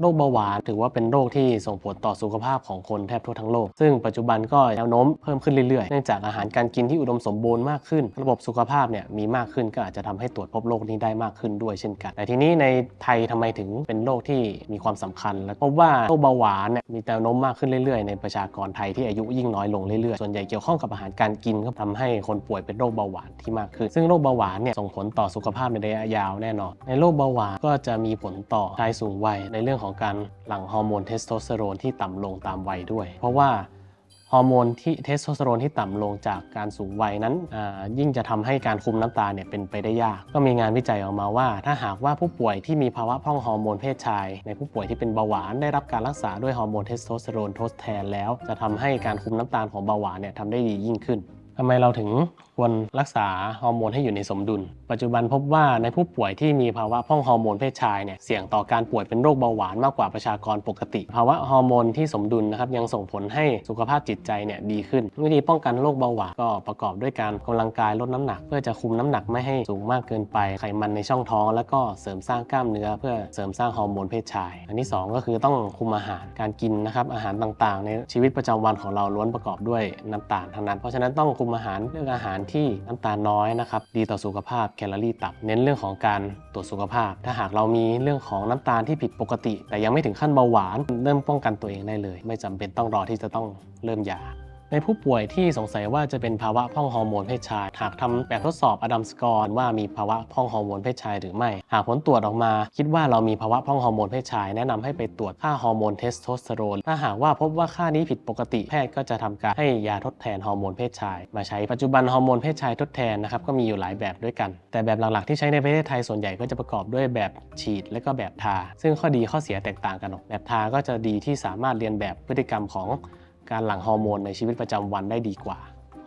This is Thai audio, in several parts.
โรคเบาหวานถือว่าเป็นโรคที่ส่งผลต่อสุขภาพของคนแทบทั่วทั้งโลก ซึ่งปัจจุบันก็แนวโน้มเพิ่มขึ้นเรื่อยๆ เนื่องจากอาหารการกินที่อุดมสมบูรณ์มากขึ้น ระบบสุขภาพเนี่ยมีมากขึ้นก็อาจจะทำให้ตรวจพบโรคนี้ได้มากขึ้นด้วยเช่นกัน แต่ทีนี้ในไทยทำไมถึงเป็นโรคที่มีความสำคัญ และพบว่าโรคเบาหวานเนี่ยมีแนวโน้มมากขึ้นเรื่อยๆ ในประชากรไทยที่อายุยิ่งน้อยลงเรื่อยๆ ส่วนใหญ่เกี่ยวข้องกับอาหารการกินก็ทำให้คนป่วยเป็นโรคเบาหวานที่มากขึ้น ซึ่งโรคเบาหวานเนี่ยส่งผลต่อสุขภาพในระยะยาวแน่นอน ในโรคเบาหวานก็จะมีผลต่อชายสูงวัยในเรื่องของการหลั่งฮอร์โมนเทสโทสเตอโรนที่ต่ำลงตามวัยด้วย เพราะว่าฮอร์โมนที่เทสโทสเตอโรนที่ต่ำลงจากการสูงวัยนั้นยิ่งจะทำให้การคุมน้ำตาเนี่ยเป็นไปได้ยาก ก็มีงานวิจัยออกมาว่า ถ้าหากว่าผู้ป่วยที่มีภาวะพ่องฮอร์โมนเพศชาย ในผู้ป่วยที่เป็นเบาหวานได้รับการรักษาด้วยฮอร์โมนเทสโทสเตอโรนทดแทนแล้ว จะทำให้การคุมน้ำตาลของเบาหวานเนี่ยทำได้ดียิ่งขึ้นทำไมเราถึง ควรรักษาฮอร์โมนให้อยู่ในสมดุล ปัจจุบันพบว่าในผู้ป่วยที่มีภาวะพ่องฮอร์โมนเพศชายเนี่ยเสี่ยงต่อการป่วยเป็นโรคเบาหวานมากกว่าประชากรปกติ ภาวะฮอร์โมนที่สมดุลนะครับยังส่งผลให้สุขภาพจิตใจเนี่ยดีขึ้น วิธีป้องกันโรคเบาหวานก็ประกอบด้วยการกกำลังกายลดน้ำหนัก เพื่อจะคุมน้ำหนักไม่ให้สูงมากเกินไป ไขมันในช่องท้อง แล้วก็เสริมสร้างกล้ามเนื้อ เพื่อเสริมสร้างฮอร์โมนเพศชาย อันที่สองก็คือต้องคุมอาหารการกินนะครับอาหารต่างๆ ในชีวิตประจำวันของเราล้วนประกอบด้วยน้ำตาลทั้งนั้น เพราะฉะนั้นต้องคุมอาหารเลือกอาหารที่น้ำตาลน้อยนะครับดีต่อสุขภาพแคลอรี่ต่ำเน้นเรื่องของการตรวจสุขภาพ ถ้าหากเรามีเรื่องของน้ำตาลที่ผิดปกติ แต่ยังไม่ถึงขั้นเบาหวาน เริ่มป้องกันตัวเองได้เลย ไม่จำเป็นต้องรอที่จะต้องเริ่มยา ในผู้ป่วยที่สงสัยว่าจะเป็นภาวะพ่องฮอร์โมนเพศชาย หากทำแบบทดสอบอดัมสกอร์ว่ามีภาวะพ่องฮอร์โมนเพศชายหรือไม่ หากผลตรวจออกมา คิดว่าเรามีภาวะพ่องฮอร์โมนเพศชาย แนะนำให้ไปตรวจค่าฮอร์โมนเทสโทสเตอโรน ถ้าหากว่าพบว่าค่านี้ผิดปกติแพทย์ก็จะทำการให้ยาทดแทนฮอร์โมนเพศชาย มาใช้ปัจจุบันฮอร์โมนเพศชายทดแทนนะครับก็มีอยู่หลายแบบด้วยกัน แต่แบบหลักๆที่ใช้ในประเทศไทยส่วนใหญ่ก็จะประกอบด้วยแบบฉีดและก็แบบทา ซึ่งข้อดีข้อเสียแตกต่างกันออกแบบทาก็จะดีที่สามารถเรียนแบบพฤติกรรมของ การหลั่งฮอร์โมนในชีวิตประจำวันได้ดีกว่า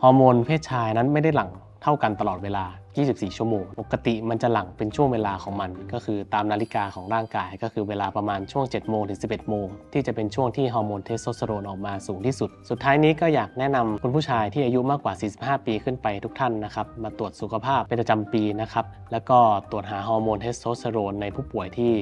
ฮอร์โมนเพศชายนั้นไม่ได้หลั่งเท่ากันตลอดเวลา 24 ชั่วโมง ปกติมันจะหลั่งเป็นช่วงเวลาของมัน ก็คือตามนาฬิกาของร่างกาย ก็คือเวลาประมาณช่วง 7 โมงถึง 11 โมง ที่จะเป็นช่วงที่ฮอร์โมนเทสโทสเตอโรนออกมาสูงที่สุด สุดท้ายนี้ก็อยากแนะนำคุณผู้ชายที่อายุมากกว่า 45 ปีขึ้นไปทุกท่านนะครับ มาตรวจสุขภาพเป็นประจำปีนะครับ แล้วก็ตรวจหาฮอร์โมนเทสโทสเตอโรนในผู้ป่วยที่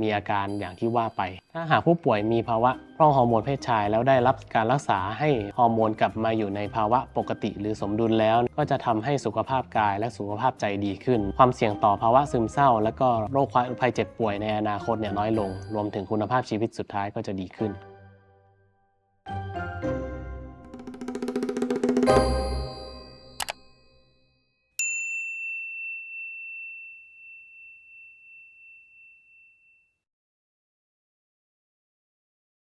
มีอาการอย่างที่ว่าไป ถ้าหากผู้ป่วยมีภาวะพร่องฮอร์โมนเพศชาย แล้วได้รับการรักษาให้ฮอร์โมนกลับมาอยู่ในภาวะปกติ หรือสมดุลแล้ว ก็จะทำให้สุขภาพกายและสุขภาพใจดีขึ้น ความเสี่ยงต่อภาวะซึมเศร้า และก็โรคความภัยเจ็บป่วยในอนาคตเนี่ยน้อยลง รวมถึงคุณภาพชีวิตสุดท้ายก็จะดีขึ้น thank you